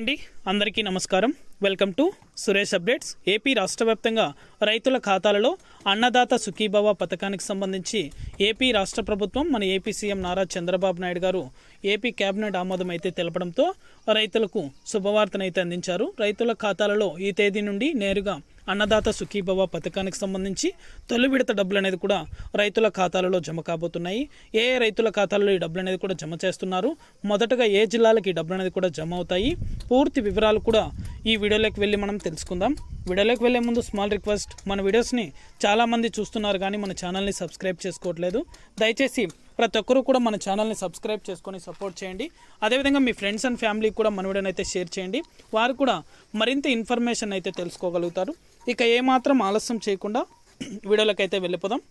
అండి. అందరికీ నమస్కారం. Welcome to Suresh updates. AP రాష్ట్ర వ్యాప్తంగా రైతుల ఖాతాలలో అన్నదాత సుఖీభవ పథకానికి సంబంధించి ఏపీ రాష్ట్ర ప్రభుత్వం మన AP CM Nara Chandrababu Naidu garu AP cabinet ఆమోదం అయితే తెలపడంతో రైతులకు శుభవార్తనైతే అందించారు. రైతుల ఖాతాలలో ఈ తేదీ నుండి నేరుగా అన్నదాత సుఖీభవ పథకానికి సంబంధించి తొలి విడత డబ్బులు అనేది కూడా రైతుల ఖాతాలలో జమ కాబోతున్నాయి. ఏ రైతుల ఖాతాలలో ఈ డబ్బులు అనేది కూడా జమ చేస్తున్నారు? మొదటగా ఏ జిల్లాలకి ఈ డబ్బులు అనేది కూడా జమ అవుతాయి? పూర్తి వివరాలు కూడా ఈ వీడియోలోకి వెళ్ళి మనం తెలుసుకుందాం. వీడియోలోకి వెళ్ళే ముందు స్మాల్ రిక్వెస్ట్ మన వీడియోస్ని చాలామంది చూస్తున్నారు కానీ మన ఛానల్ని సబ్స్క్రైబ్ చేసుకోవట్లేదు. దయచేసి ప్రతి ఒక్కరూ కూడా మన ఛానల్ని సబ్స్క్రైబ్ చేసుకొని సపోర్ట్ చేయండి. అదేవిధంగా మీ ఫ్రెండ్స్ అండ్ ఫ్యామిలీకి కూడా మన వీడియోని అయితే షేర్ చేయండి. వారు కూడా మరింత ఇన్ఫర్మేషన్ అయితే తెలుసుకోగలుగుతారు. ఇక ఏమాత్రం ఆలస్యం చేయకుండా వీడియోలకైతే వెళ్ళిపోదాం.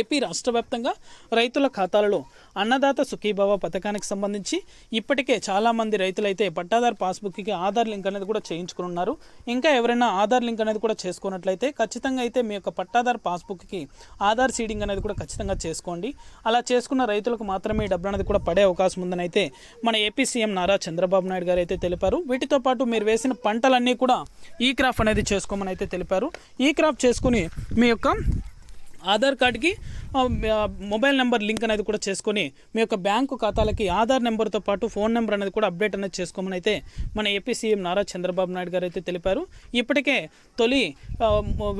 ఏపీ రాష్ట్ర వ్యాప్తంగా రైతుల ఖాతాలలో అన్నదాత సుఖీభవ పథకానికి సంబంధించి ఇప్పటికే చాలామంది రైతులైతే పట్టాదారు పాస్బుక్కి ఆధార్ లింక్ అనేది కూడా చేయించుకున్నారు ఇంకా ఎవరైనా ఆధార్ లింక్ అనేది కూడా చేసుకున్నట్లయితే ఖచ్చితంగా అయితే మీ యొక్క పట్టాదారు పాస్బుక్కి ఆధార్ సీడింగ్ అనేది కూడా ఖచ్చితంగా చేసుకోండి. అలా చేసుకున్న రైతులకు మాత్రమే ఈ డబ్బులు అనేది కూడా పడే అవకాశం ఉందని అయితే మన ఏపీ సీఎం నారా చంద్రబాబు నాయుడు గారు అయితే తెలిపారు. వీటితో పాటు మీరు వేసిన పంటలన్నీ కూడా ఈ క్రాప్ అనేది చేసుకోమని అయితే తెలిపారు. ఈ క్రాప్ చేసుకుని మీ యొక్క ఆధార్ కార్డ్కి ఆ, ఆ, మొబైల్ నెంబర్ లింక్ అనేది కూడా చేసుకొని మీ యొక్క బ్యాంకు ఖాతాలకి ఆధార్ నెంబర్తో పాటు ఫోన్ నెంబర్ అనేది కూడా అప్డేట్ అనేది చేసుకోమని అయితే మన ఏపీ సీఎం నారా చంద్రబాబు నాయుడు గారు అయితే తెలిపారు. ఇప్పటికే తొలి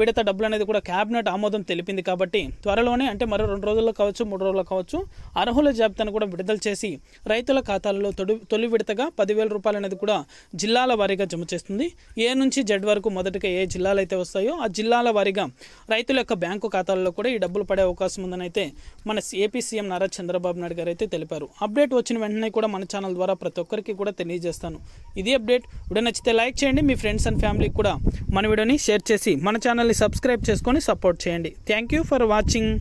విడత డబ్బులు అనేది కూడా క్యాబినెట్ ఆమోదం తెలిపింది కాబట్టి త్వరలోనే అంటే మరో రెండు రోజుల్లో కావచ్చు మూడు రోజుల్లో కావచ్చు అర్హుల జాబితాను కూడా విడుదల చేసి రైతుల ఖాతాలలో తొలి తొలి విడతగా పదివేల రూపాయలు అనేది కూడా జిల్లాల వారీగా జమ చేస్తుంది. ఏ నుంచి జెడ్ వరకు మొదటగా ఏ జిల్లాలు అయితే వస్తాయో ఆ జిల్లాల వారీగా రైతుల యొక్క బ్యాంకు ఖాతాల్లో కూడా ఈ డబ్బులు పడే అవకాశం ఉందని అయితే మన ఏపీ సీఎం నారా చంద్రబాబు నాయుడు గారు అయితే తెలిపారు. అప్డేట్ వచ్చిన వెంటనే కూడా మన ఛానల్ ద్వారా ప్రతి ఒక్కరికి కూడా తెలియజేస్తాను. ఇది అప్డేట్. వీడియో నచ్చితే లైక్ చేయండి. మీ ఫ్రెండ్స్ అండ్ ఫ్యామిలీకి కూడా మన వీడియోని షేర్ చేసి మన ఛానల్ని సబ్స్క్రైబ్ చేసుకొని సపోర్ట్ చేయండి. Thank you for watching.